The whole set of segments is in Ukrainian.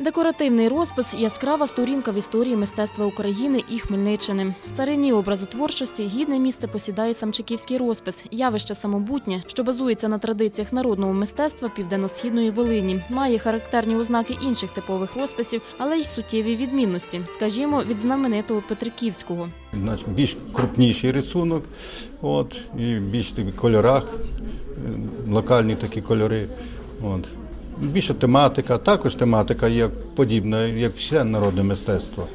Декоративний розпис яскрава сторінка в історії мистецтва України і Хмельниччини. В царині образотворчості гідне місце посідає самчиківський розпис, явище самобутнє, що базується на традиціях народного мистецтва південно-східної Волині, має характерні ознаки інших типових розписів, але й суттєві відмінності, скажімо, від знаменитого Петриківського. Більш крупніший рисунок, от, і більш в кольорах, е, локальні такі кольори. От. Більше тематика, також тематика є подібна, як все народне мистецтво.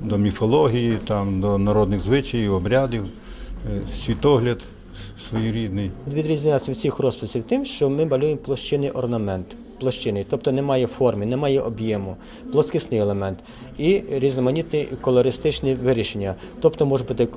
До міфології, там, до народних звичаїв, обрядів, е, світогляд своєрідний. Відрізняється від всіх розписів тим, що ми малюємо площинний орнамент. Площини, тобто немає форми, немає об'єму, плоскісний елемент і різноманітні колористичні вирішення. Тобто може бути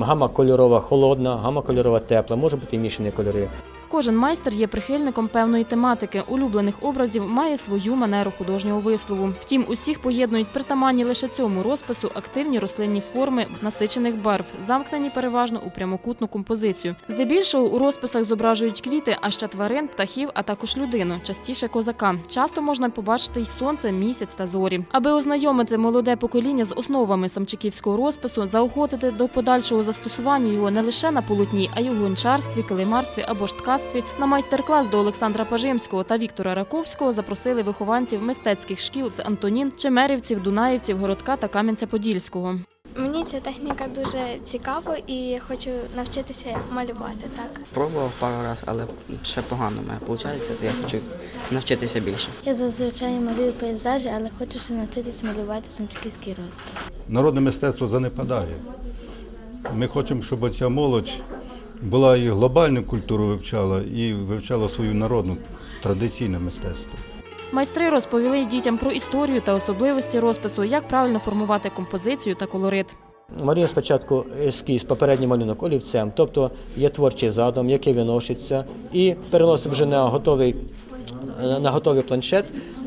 гама кольорова холодна, гама кольорова тепла, може бути мішані кольори. Кожен майстер є прихильником певної тематики, улюблених образів має свою манеру художнього вислову. Втім, усіх поєднують притаманні лише цьому розпису активні рослинні форми насичених барв, замкнені переважно у прямокутну композицію. Здебільшого у розписах зображують квіти, а ще тварин, птахів, а також людину, частіше козака. Часто можна побачити й сонце, місяць та зорі. Аби ознайомити молоде покоління з основами самчиківського розпису, заохотити до подальшого застосування його не лише на полотні, а й у гончарстві, килимарстві або ж ткацтві, на майстер-клас до Олександра Пажимського та Віктора Раковського запросили вихованців мистецьких шкіл з Антонін, Чемерівців, Дунаївців, Городка та Кам'янця-Подільського. Мені ця техніка дуже цікава і я хочу навчитися малювати так. Пробував пару разів, але ще погано мене виходить, то я хочу навчитися більше. Я зазвичай малюю пейзажі, але хочу ще навчитися малювати самчиківський розпис. Народне мистецтво занепадає. Ми хочемо, щоб ця молодь була і глобальну культуру вивчала, і вивчала свою народну традиційне мистецтво. Майстри розповіли дітям про історію та особливості розпису, як правильно формувати композицію та колорит. Малюємо спочатку ескіз, попередній малюнок олівцем, тобто є творчий задум, який виноситься, і переносимо вже на готовий, на готовий планшет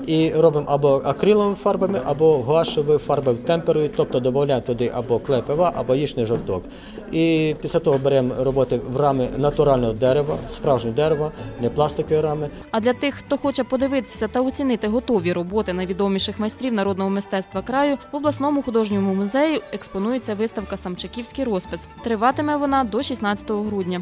і робимо або акриловими фарбами, або гуашевою фарбою темперою, тобто додаємо туди або клей пива, або яєчний жовток. І після того беремо роботи в рами натурального дерева, справжнього дерева, не пластикові рами. А для тих, хто хоче подивитися та оцінити готові роботи найвідоміших майстрів народного мистецтва краю, в обласному художньому музеї експонується виставка Самчаківський розпис. Триватиме вона до 16 грудня.